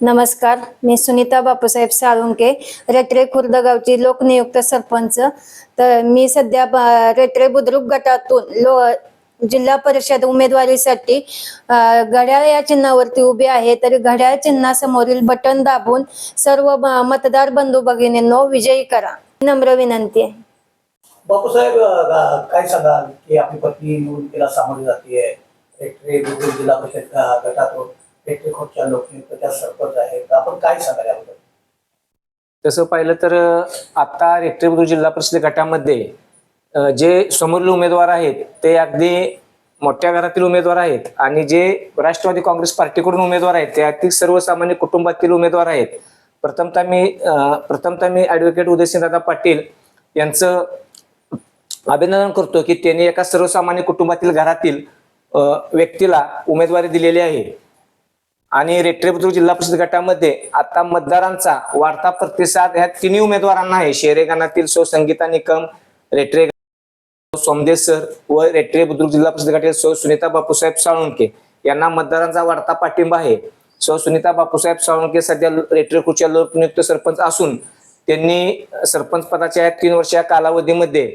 नमस्कार मी सुनीता बापूसाहेब साळुंके रेटरे खुर्द गावची लोकनियुक्त सरपंच. तर मी सध्या रेत्रे रेटरे बुद्रुक गटातून लो जिल्हा परिषद उमेदवारीसाठी घड्याळ या चिन्हावरती उभी आहे. तर घड्याळ चिन्हासमोरील बटन दाबून सर्व मतदार बंधू भगिनींनो विजयी करा. नम्र विनंती आहे. बापूसाहेब काय सांगाल की आपली पत्नी निवडणुकीला सामोरी जाते जिल्हा परिषद गटातून. पेटीकोटच्या लोकनियुक्त त्या सरपंच आहेत. आपण काय सांगायला याबद्दल? तसं पाहिलं तर आता रेट्रेबुद्रुक जिल्हा परिषद गटामध्ये जे समोरील उमेदवार आहेत ते अगदी मोठ्या घरातील उमेदवार आहेत आणि जे राष्ट्रवादी काँग्रेस पार्टीकडून उमेदवार आहेत ते अगदी सर्वसामान्य कुटुंबातील उमेदवार आहेत. प्रथमतः मी प्रथमतः मी ॲडव्होकेट उदयसिंहदादा पाटील यांचं अभिनंदन करतो की त्यांनी एका सर्वसामान्य कुटुंबातील घरातील व्यक्तीला उमेदवारी दिलेली आहे. आणि रेट्रे बुद्रुक जिल्हा परिषद गटामध्ये आता मतदारांचा वाढता प्रतिसाद ह्या तिन्ही उमेदवारांना आहे. शेरेगानातील सौ संगीता निकम रेट्रे सोमदेव सर व रेट्रे बुद्रुक जिल्हा परिषद गटातील सौ सुनीता बापूसाहेब साळुंके यांना मतदारांचा वाढता पाठिंबा आहे. सौ सुनीता बापूसाहेब साळुंके सध्या रेट्रे खुर्च्या लोकनियुक्त सरपंच असून त्यांनी सरपंच पदाच्या या तीन वर्षा कालावधीमध्ये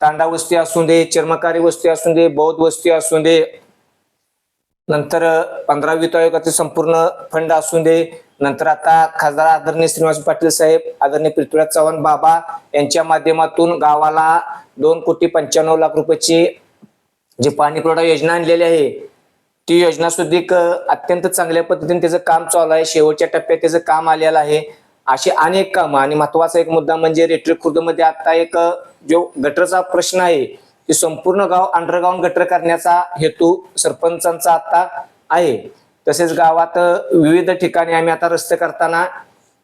तांडा वस्ती असू दे चर्मकारी वस्ती असू दे बौद्ध वस्ती असू दे नंतर पंधरा वित्त आयोगाचे संपूर्ण फंड असू दे. नंतर आता खासदार आदरणीय श्रीनिवास पाटील साहेब आदरणीय पृथ्वीराज चव्हाण बाबा यांच्या माध्यमातून गावाला दोन कोटी पंच्याण्णव लाख रुपयाची जी पाणी पुरवठा योजना आणलेली आहे ती योजना सुद्धा अत्यंत चांगल्या पद्धतीने त्याचं काम चालू आहे. शेवटच्या टप्प्यात त्याचं काम आलेलं आहे. अशी अनेक कामं आणि महत्त्वाचा एक मुद्दा म्हणजे रेट्री खुर्दमध्ये आता एक जो गटरचा प्रश्न आहे की संपूर्ण गाव अंडरग्राऊंड गटर करण्याचा हेतू सरपंचांचा आता आहे. तसेच गावात विविध ठिकाणी आम्ही आता रस्ते करताना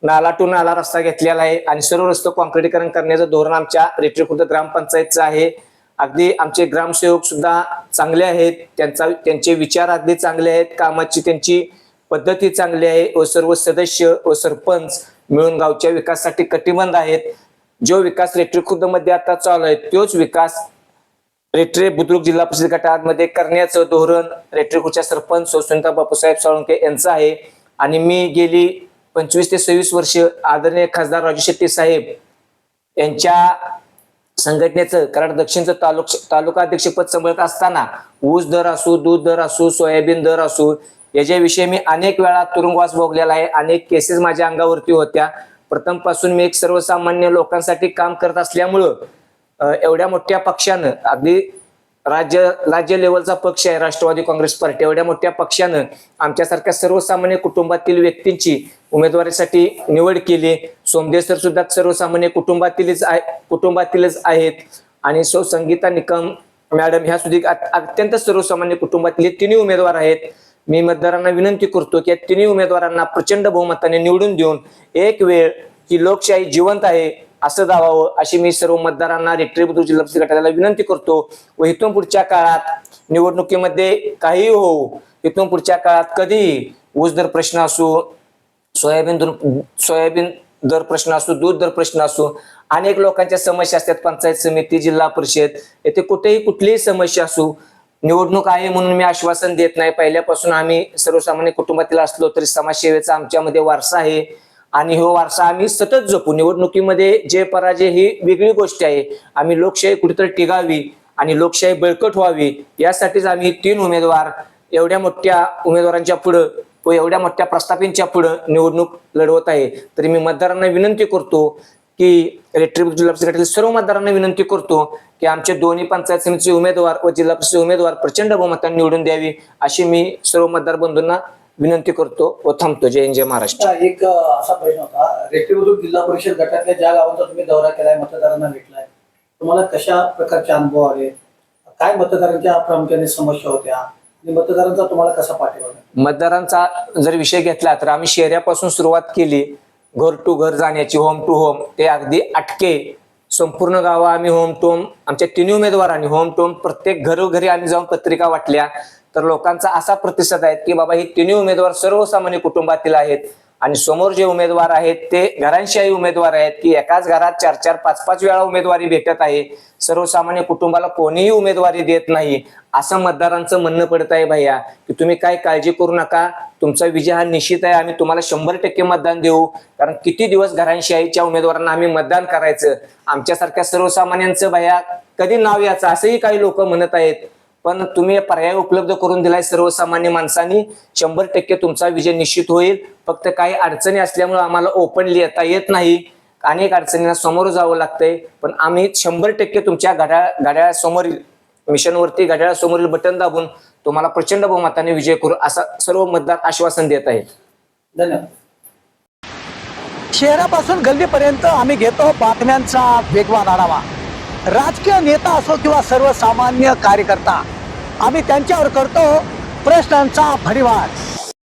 नाला टू नाला रस्ता घेतलेला आहे आणि सर्व रस्ते कॉन्क्रिटीकरण करण्याचं धोरण आमच्या रेट्री ग्रामपंचायतचं आहे. अगदी आमचे ग्रामसेवक सुद्धा चांगले आहेत. त्यांचा त्यांचे विचार अगदी चांगले आहेत. कामाची त्यांची पद्धती चांगली आहे व सर्व सदस्य व सरपंच मिळून गावच्या विकासासाठी कटिबंध आहेत. जो विकास रेट्री मध्ये आता चालू आहे तोच विकास रेट्रे बुद्रुक जिल्हा परिषद गटामध्ये करण्याचं धोरण रेट्रेकुच्या सरपंच सुनीता बापूसाहेब साळुंके यांचं आहे. आणि मी गेली पंचवीस ते सव्वीस वर्ष आदरणीय खासदार राजू शेट्टी साहेब यांच्या संघटनेचं कारण दक्षिणचं तालुक तालुका अध्यक्षपद सांभाळत असताना ऊस दर असू दूध दर असू सोयाबीन दर असू याच्याविषयी मी अनेक वेळा तुरुंगवास भोगलेला आहे. अनेक केसेस माझ्या अंगावरती होत्या. प्रथमपासून मी एक सर्वसामान्य लोकांसाठी काम करत असल्यामुळं एवढ्या मोठ्या पक्षानं अगदी राज्य राज्य लेवलचा पक्ष आहे राष्ट्रवादी काँग्रेस पार्टी एवढ्या मोठ्या पक्षानं आमच्यासारख्या सर्वसामान्य कुटुंबातील व्यक्तींची उमेदवारीसाठी निवड केली. सोमदेव सर सुद्धा सर्वसामान्य कुटुंबातीलच आहे कुटुंबातीलच आहेत. आणि सो संगीता निकम मॅडम ह्या सुद्धा अत्यंत सर्वसामान्य कुटुंबातील तिन्ही उमेदवार आहेत. मी मतदारांना विनंती करतो की या तिन्ही उमेदवारांना प्रचंड बहुमताने निवडून देऊन एक वेळ ही लोकशाही जिवंत आहे. असं दावावं अशी मी सर्व मतदारांना रेट्री बुद्रुक जिल्हा परिषद गटाला विनंती करतो. व इथून पुढच्या काळात निवडणुकीमध्ये काही होऊ इथून पुढच्या काळात कधीही ऊस दर प्रश्न असो सोयाबीन दर सोयाबीन दर प्रश्न असो दूध दर प्रश्न असो अनेक लोकांच्या समस्या असतात. पंचायत समिती जिल्हा परिषद येथे कुठेही कुठलीही समस्या असो निवडणूक आहे म्हणून मी आश्वासन देत नाही. पहिल्यापासून आम्ही सर्वसामान्य कुटुंबातील असलो तरी समाजसेवेचा आमच्यामध्ये वारसा आहे. आणि हो वारसा आम्ही सतत जपू. निवडणुकीमध्ये जे पराजय ही वेगळी गोष्ट आहे. आम्ही लोकशाही कुठेतरी टिकावी आणि लोकशाही बळकट व्हावी यासाठीच आम्ही तीन उमेदवार एवढ्या मोठ्या उमेदवारांच्या पुढं व एवढ्या मोठ्या प्रस्थापींच्या पुढं निवडणूक लढवत आहे. तरी मी मतदारांना विनंती करतो की इलेक्ट्रिक जिल्हा परिषद गटातील सर्व मतदारांना विनंती करतो की आमचे दोन्ही पंचायत समितीचे उमेदवार व जिल्हा परिषद उमेदवार प्रचंड बहुमताने निवडून द्यावी अशी मी सर्व मतदार बंधूंना विनंती करतो व थांबतो. जय जय महाराष्ट्र. एक असा प्रश्न होता. बुद्रुक जिल्हा परिषद गटातल्या ज्या गावांचा तुम्ही दौरा केलाय मतदारांना भेटलाय. तुम्हाला कशा प्रकारचे अनुभव आले? काय मतदारांच्या प्रामुख्याने समस्या होत्या? आणि मतदारांचा तुम्हाला कसा पाठिंबा? मतदारांचा जर विषय घेतला तर आम्ही शहरापासून सुरुवात केली. घर टू घर जाण्याची होम टू होम ते अगदी अटके संपूर्ण गावा आम्ही होम आमच्या तिन्ही उमेदवारांनी होम प्रत्येक घरोघरी आम्ही जाऊन पत्रिका वाटल्या. तर लोकांचा असा प्रतिसाद आहे की बाबा हे तिन्ही उमेदवार सर्वसामान्य कुटुंबातील आहेत. आणि समोर जे उमेदवार आहेत ते घरांशाही उमेदवार आहेत की एकाच घरात चार चार पाच पाच वेळा उमेदवारी भेटत आहे. सर्वसामान्य कुटुंबाला कोणीही उमेदवारी देत नाही. असं मतदारांचं म्हणणं पडत आहे भैया की तुम्ही काय काळजी करू नका. तुमचा विजय हा निश्चित आहे. आम्ही तुम्हाला शंभर टक्के मतदान देऊ. कारण किती दिवस घरांशाहीच्या उमेदवारांना आम्ही मतदान करायचं? आमच्यासारख्या सर्वसामान्यांचं भैया कधी नाव याचं असंही काही लोक म्हणत आहेत. पण तुम्ही पर्याय उपलब्ध करून दिलाय सर्वसामान्य माणसांनी. शंभर टक्के तुमचा विजय निश्चित होईल. फक्त काही अडचणी असल्यामुळे आम्हाला ओपनली येता येत नाही. अनेक अडचणींना समोर जावं लागतंय. पण आम्ही शंभर टक्के तुमच्या घड्याळ घड्याळासमोरील मिशनवरती घड्याळासमोरील बटन दाबून तुम्हाला प्रचंड बहुमताने विजय करू असा सर्व मतदार आश्वासन देत आहेत. धन्यवाद. शहरापासून गल्लीपर्यंत आम्ही घेतो बातम्यांचा वेगवान आढावा. राजकीय नेता असो किंवा सर्वसामान्य कार्यकर्ता आम्ही त्यांच्यावर करतो प्रश्नांचा भडिवार